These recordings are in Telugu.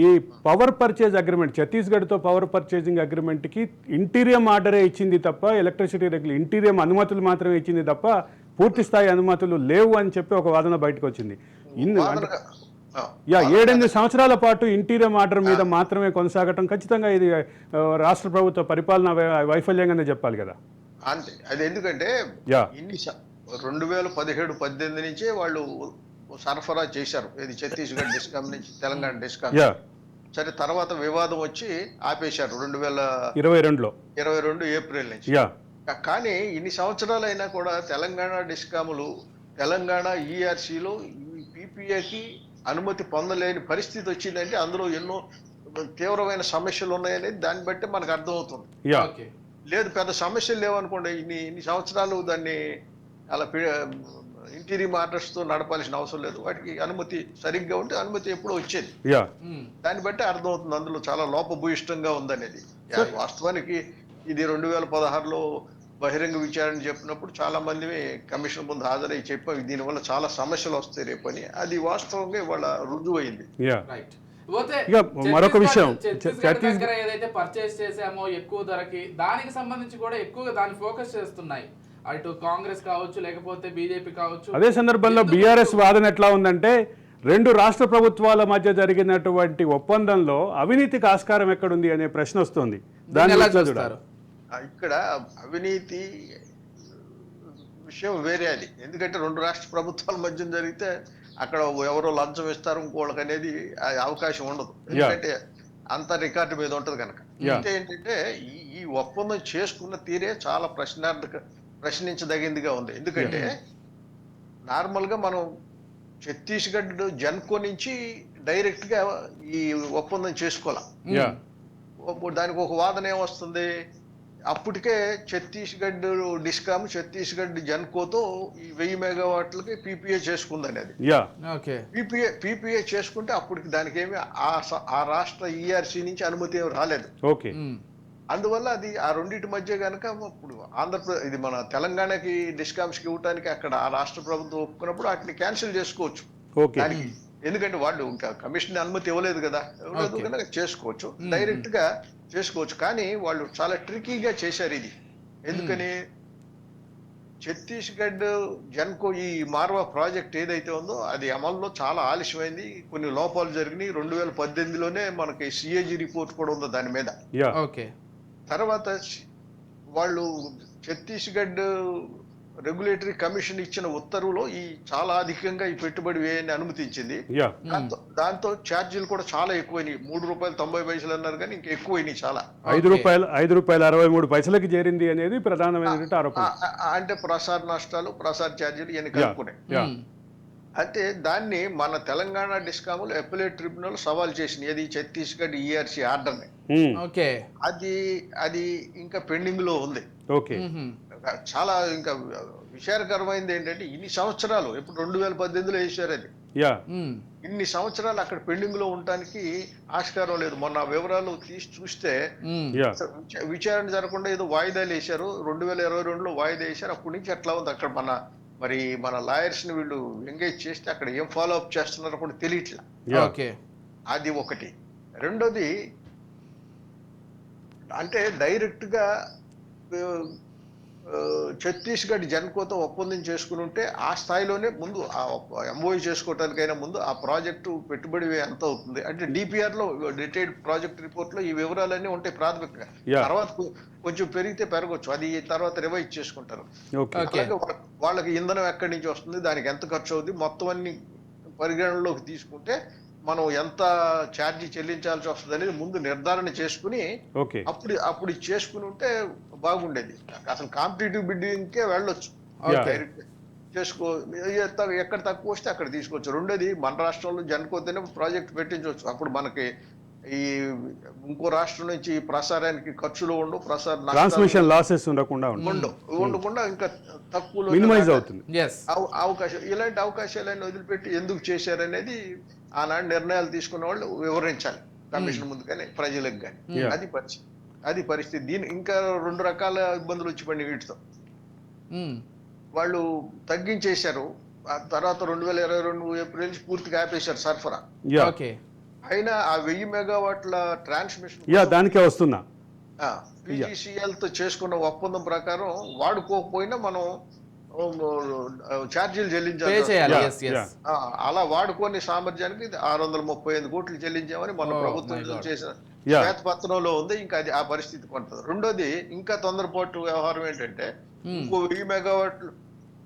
ఈ పవర్ పర్చేజ్ అగ్రిమెంట్ ఛత్తీస్గఢ్తో పవర్ పర్చేజింగ్ అగ్రిమెంట్కి ఇంటీరియం ఆర్డరే ఇచ్చింది తప్ప ఎలక్ట్రిసిటీ రెగ్యులే ఇంటీరియం అనుమతులు మాత్రమే ఇచ్చింది తప్ప పూర్తి స్థాయి అనుమతులు లేవు అని చెప్పి ఒక వాదన బయటకు వచ్చింది యా ఏడెనిమిది సంవత్సరాల పాటు ఇంటీరియం ఆర్డర్ మీద మాత్రమే కొనసాగటం ఖచ్చితంగా ఇది రాష్ట్ర ప్రభుత్వ పరిపాలన వైఫల్యంగానే చెప్పాలి కదా. అంతే. అది ఎందుకంటే ఇన్ని రెండు వేల పదిహేడు పద్దెనిమిది నుంచే వాళ్ళు సరఫరా చేశారు. ఇది ఛత్తీస్గఢ్ డిస్కామ్ నుంచి తెలంగాణ డిస్కామ్ యా. సరే తర్వాత వివాదం వచ్చి ఆపేశారు రెండు వేల ఇరవై రెండులో ఇరవై రెండు ఏప్రిల్ నుంచి కానీ ఇన్ని సంవత్సరాలైనా కూడా తెలంగాణ డిస్కాములు తెలంగాణ ఈఆర్సీలో పీపీఏకి అనుమతి పొందలేని పరిస్థితి వచ్చిందంటే అందులో ఎన్నో తీవ్రమైన సమస్యలు ఉన్నాయనేది దాన్ని బట్టి మనకు అర్థమవుతుంది. లేదు పెద్ద సమస్యలు లేవనుకోండి ఇన్ని ఇన్ని సంవత్సరాలు దాన్ని అలా ఇంటీరియం ఆర్డర్స్తో నడపాల్సిన అవసరం లేదు. వాటికి అనుమతి సరిగ్గా ఉంటే అనుమతి ఎప్పుడో వచ్చేది. దాన్ని బట్టి అర్థమవుతుంది అందులో చాలా లోపభూయిష్టంగా ఉందనేది. వాస్తవానికి ఇది రెండు వేల పదహారులో బహిరంగ విచారణ చెప్పినప్పుడు చాలా మంది కమిషన్ ముందు హాజరై చెప్పాం. దీనివల్ల చాలా సమస్యలు వస్తాయి రేపని అది వాస్తవంగా ఇవాళ రుజువు అయింది మరొక విషయం, ఏదైతే పర్చేస్ చేసామో ఎక్కువ ధరకి దానికి సంబంధించి కూడా ఎక్కువగా దాన్ని ఫోకస్ చేస్తున్నాయి. అటు కాంగ్రెస్ కావచ్చు లేకపోతే బీజేపీ కావచ్చు. అదే సందర్భంలో బీఆర్ఎస్ వాదన ఎట్లా ఉందంటే రెండు రాష్ట్ర ప్రభుత్వాల మధ్య జరిగినటువంటి ఒప్పందంలో అవినీతికి ఆస్కారం ఎక్కడుంది అనే ప్రశ్న వస్తుంది. దీన్ని ఎలా చూస్తారు? ఆ, ఇక్కడ అవినీతి విషయం వేరే అది. ఎందుకంటే రెండు రాష్ట్ర ప్రభుత్వాల మధ్య జరిగితే అక్కడ ఎవరో లంచం ఇస్తారు ఇంకోళ్ళకి అనేది ఆ అవకాశం ఉండదు. ఎందుకంటే అంత రికార్డు మీద ఉంటది కనుక. అంటే ఏంటంటే ఈ ఈ ఒప్పందం చేసుకున్న తీరే చాలా ప్రశ్నార్థక ప్రశ్నించదగిందిగా ఉంది. ఎందుకంటే నార్మల్గా మనం ఛత్తీస్గఢ్ జన్కో నుంచి డైరెక్ట్గా ఈ ఒప్పందం చేసుకోవాలి? యా ఒక- దానికి ఒక వాదన ఏమొస్తుంది? అప్పటికే ఛత్తీస్గఢ్ డిస్కామ్ ఛత్తీస్గఢ్ జన్కోతో ఈ వెయ్యి మెగావాట్లకి పీపీఏ చేసుకుందని అది యా ఓకే పీపీఏ పీపీఏ చేసుకుంటే అప్పటికి దానికి ఏమి ఆ రాష్ట్ర ఈఆర్సీ నుంచి అనుమతి ఏమి రాలేదు. Okay um. అందువల్ల అది ఆ రెండింటి మధ్య కనుక ఇప్పుడు ఆంధ్రప్రదేశ్ ఇది మన తెలంగాణకి డిస్కామ్స్కి ఇవ్వడానికి అక్కడ ఆ రాష్ట్ర ప్రభుత్వం ఒప్పుకున్నప్పుడు వాటిని క్యాన్సిల్ చేసుకోవచ్చు. ఓకే. దానికి ఎందుకంటే వాళ్ళు ఇంకా కమిషన్ అనుమతి ఇవ్వలేదు కదా. ఇవ్వలేదు. కనుక చేసుకోవచ్చు. డైరెక్ట్గా చేసుకోవచ్చు. కానీ వాళ్ళు చాలా ట్రికీగా చేశారు ఇది. ఎందుకని? ఛత్తీస్గఢ్ జన్కో ఈ మార్వా ప్రాజెక్ట్ ఏదైతే ఉందో అది అమల్లో చాలా ఆలస్యమైంది. కొన్ని లోపాలు జరిగినాయి. రెండు వేల పద్దెనిమిదిలోనే మనకి సిఏజీ రిపోర్ట్ కూడా ఉంది దాని మీద. ఓకే. తర్వాత వాళ్ళు ఛత్తీస్గఢ్ రెగ్యులేటరీ కమిషన్ ఇచ్చిన ఉత్తర్వులో ఈ చాలా అధికంగా ఈ పెట్టుబడి వ్యయాన్ని అనుమతించింది. దాంతో దాంతో ఛార్జీలు కూడా చాలా ఎక్కువైనాయి. మూడు రూపాయలు తొంభై పైసలు అన్నారు కానీ ఇంకా ఎక్కువైనాయి చాలా. ఐదు. రూపాయలు ఐదు రూపాయలు అరవై మూడు పైసలకి చేరింది అనేది ప్రధానమైనటువంటి ఆరోపణ. అంటే ప్రసార నష్టాలు ప్రసార ఛార్జీలు ఇవన్నీ యా. కలుపుకున్నాయి యా. ఉమ్. అయితే దాన్ని మన తెలంగాణ డిస్కాములు అప్పలేట్ ట్రిబ్యునల్ సవాల్ చేసింది. ఏది? ఛత్తీస్గఢ్ ఈఆర్సీ ఆర్డర్ని. Um, okay. అది అది ఇంకా పెండింగ్లో ఉంది. ఓకే. చాలా ఇంకా విచారకరమైనది ఏంటంటే ఇన్ని సంవత్సరాలు ఇప్పుడు రెండు వేల పద్దెనిమిదిలో వేసారు అది. ఇన్ని సంవత్సరాలు అక్కడ పెండింగ్లో ఉండటానికి ఆస్కారం లేదు. మొన్న వివరాలు తీసి చూస్తే విచారణ జరగకుండా ఏదో వాయిదాలు వేశారు. రెండు వేల ఇరవై రెండులో వాయిదా వేశారు. అప్పటి నుంచి ఎట్లా ఉంది అక్కడ మన మరి మన లాయర్స్ని వీళ్ళు ఎంగేజ్ చేస్తే అక్కడ ఏం ఫాలో అప్ చేస్తున్నారో కూడా తెలియట్లా. ఓకే. అది ఒకటి. రెండోది అంటే డైరెక్ట్గా ఆ, ఆ, ఛత్తీస్గఢ్ జన్కోతో ఒప్పందం చేసుకుని ఉంటే ఆ స్థాయిలోనే ముందు ఆ ఎంఓఈ చేసుకోవటానికైనా ముందు ఆ ప్రాజెక్టు పెట్టుబడి ఎంత అవుతుంది? అంటే డిపిఆర్లో డీటెయిల్డ్ ప్రాజెక్ట్ రిపోర్ట్లో ఈ వివరాలన్నీ ఉంటాయి ప్రాథమికంగా. తర్వాత కొంచెం పెరిగితే పెరగచ్చు. అది తర్వాత రివైజ్ చేసుకుంటారు. అలాగే వాళ్ళకి ఇంధనం ఎక్కడి నుంచి వస్తుంది? దానికి ఎంత ఖర్చు అవుతుంది మొత్తం అన్ని పరిగణనలోకి తీసుకుంటే మనం ఎంత ఛార్జీ చెల్లించాల్సి వస్తుంది అనేది ముందు నిర్ధారణ చేసుకుని ఓకే. అప్పుడు అప్పుడు చేసుకుని ఉంటే బాగుండేది. అసలు కాంపిటేటివ్ బిడ్డింగ్కే వెళ్ళొచ్చు. డైరెక్ట్ చేసుకో ఎక్కడ తక్కువ వస్తే అక్కడ తీసుకోవచ్చు. రెండోది మన రాష్ట్రంలో జనుకోతేనే ప్రాజెక్ట్ పెట్టించవచ్చు. అప్పుడు మనకి ఈ ఇంకో రాష్ట్రం నుంచి ప్రసారానికి ఖర్చులు ఉండవు ప్రసార ట్రాన్స్మిషన్ లాసెస్ ఉండకుండా ఉండవు. ఉండకుండా ఇంకా తక్కువ మినిమైజ్ అవుతుంది. అవకాశం ఇలాంటి అవకాశాలన్నీ వదిలిపెట్టి ఎందుకు చేశారనేది ఆనాడు నిర్ణయాలు తీసుకున్న వాళ్ళు వివరించాలి. కమిషన్ ముందు కానీ ప్రజలకు కానీ. అది పరిస్థితి. అది పరిస్థితి. దీని ఇంకా రెండు రకాల ఇబ్బందులు వచ్చి పడి వీటితో. వాళ్ళు తగ్గించేశారు. ఆ తర్వాత రెండు వేల ఇరవై రెండు ఏప్రిల్ నుంచి పూర్తిగా ఆపేశారు సరఫరా. అయినా ఆ వెయ్యి మెగావాట్ల ట్రాన్స్మిషన్ యా దానికే వస్తున్నా. పీజీసీఎల్తో చేసుకున్న ఒప్పందం ప్రకారం వాడుకోకపోయినా మనం ఛార్జీలు చెల్లించాలి. అలా వాడుకొని సామర్థ్యానికి ఆరు వందల ముప్పై ఐదు కోట్లు చెల్లించామని మన Oh, ప్రభుత్వం. చేసిన. శ్వేతపత్రంలో ఉంది ఇంకా అది ఆ పరిస్థితి కొంటది రెండోది ఇంకా తొందరపాటు వ్యవహారం ఏంటంటే ఇంకో వెయ్యి మెగావాట్లు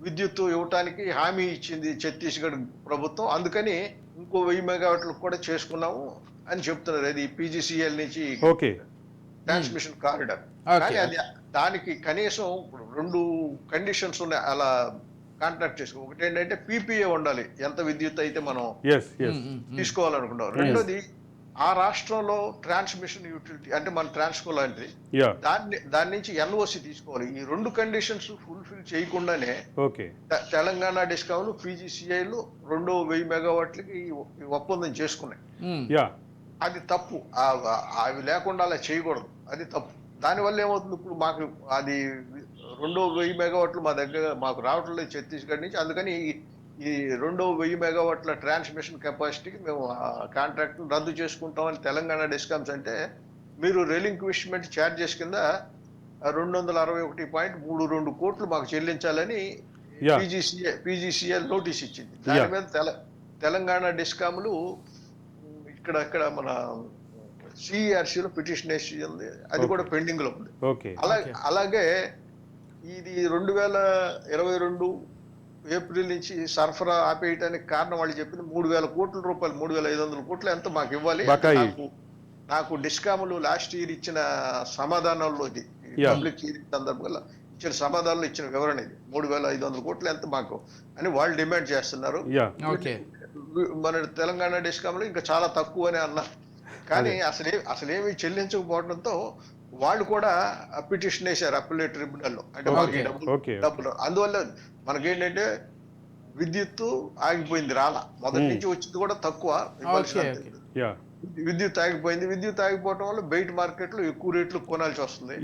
విద్యుత్ ఇవ్వటానికి హామీ ఇచ్చింది ఛత్తీస్గఢ్ ప్రభుత్వం. అందుకని ఇంకో వెయ్యి మెగావాట్లు కూడా చేసుకున్నాము అని చెప్తున్నారు. అది పీజీసీఎల్ నుంచి ఓకే ట్రాన్స్మిషన్ కారిడార్ Okay. కానీ అది దానికి కనీసం రెండు కండిషన్స్ ఉన్నాయి. అలా కాంట్రాక్ట్ చేసుకో. ఒకటి ఏంటంటే పీపీఏ ఉండాలి. ఎంత విద్యుత్ అయితే మనం ఎస్ ఎస్ తీసుకోవాలనుకుంటాం. రెండోది ఆ రాష్ట్రంలో ట్రాన్స్మిషన్ యూటిలిటీ అంటే మన ట్రాన్స్కో లాంటిది. దాన్ని దాని నుంచి ఎన్ఓసి తీసుకోవాలి. ఈ రెండు కండిషన్స్ ఫుల్ఫిల్ చేయకుండానే తెలంగాణ డిస్కామ్లు పీజీసీఐలు రెండో వెయ్యి మెగావాట్లకి ఒప్పందం చేసుకున్నాయి. యా అది తప్పు. అవి లేకుండా అలా చేయకూడదు. అది తప్పు దానివల్ల ఏమవుతుంది ఇప్పుడు మాకు అది రెండో వెయ్యి మెగావాట్లు మా దగ్గర మాకు రావటం లేదు ఛత్తీస్గఢ్ నుంచి అందుకని ఈ- ఈ రెండో వెయ్యి మెగావాట్ల ట్రాన్స్మిషన్ కెపాసిటీకి మేము కాంట్రాక్ట్ రద్దు చేసుకుంటామని తెలంగాణ డిస్కామ్స్ అంటే మీరు రెలింక్విష్మెంట్ ఛార్జెస్ కింద రెండు వందల అరవై ఒకటి పాయింట్ మూడు రెండు కోట్లు మాకు చెల్లించాలని. పీజీసీఏ పీజీసీఎల్ నోటీస్ ఇచ్చింది దాని. మీద తెల తెలంగాణ డిస్కాములు ఇక్కడ ఇక్కడ మన సిఆర్సీలో పిటిషన్ వేసి ఉంది. అది కూడా పెండింగ్లో ఉంది. ఓకే. అలాగే అలాగే ఇది రెండు వేల ఇరవై రెండు ఏప్రిల్ నుంచి సరఫరా ఆపేయటానికి కారణం వాళ్ళు చెప్పింది మూడు వేల కోట్ల రూపాయలు మూడు వేల ఐదు వందల కోట్లు ఎంత మాకు ఇవ్వాలి. నాకు నాకు డిస్కాములు లాస్ట్ ఇయర్ ఇచ్చిన సమాధానంలో ఇది. పబ్లిక్ హీరింగ్ సందర్భంగా ఇచ్చిన సమాధానంలో ఇచ్చిన వివరణ ఇది. మూడు వేల ఐదు వందల కోట్లు ఎంత మాకు అని వాళ్ళు డిమాండ్ చేస్తున్నారు. యా. ఓకే. మన తెలంగాణ డిస్కామ్లో ఇంకా చాలా తక్కువ అని అన్నారు. కానీ అసలే అసలేమి చెల్లించకపోవడంతో వాళ్ళు కూడా పిటిషన్ వేశారు అప్పలే ట్రిబ్యునల్లో. అంటే Okay. డబ్బులు. డబ్బులు. అందువల్ల మనకేంటంటే విద్యుత్ ఆగిపోయింది రాలా. మొదటి. నుంచి వచ్చింది కూడా తక్కువ విద్యుత్ ఆగిపోయింది. విద్యుత్ ఆగిపోవడం వల్ల బయట మార్కెట్లో ఎక్కువ రేట్లు కొనాల్సి వస్తుంది.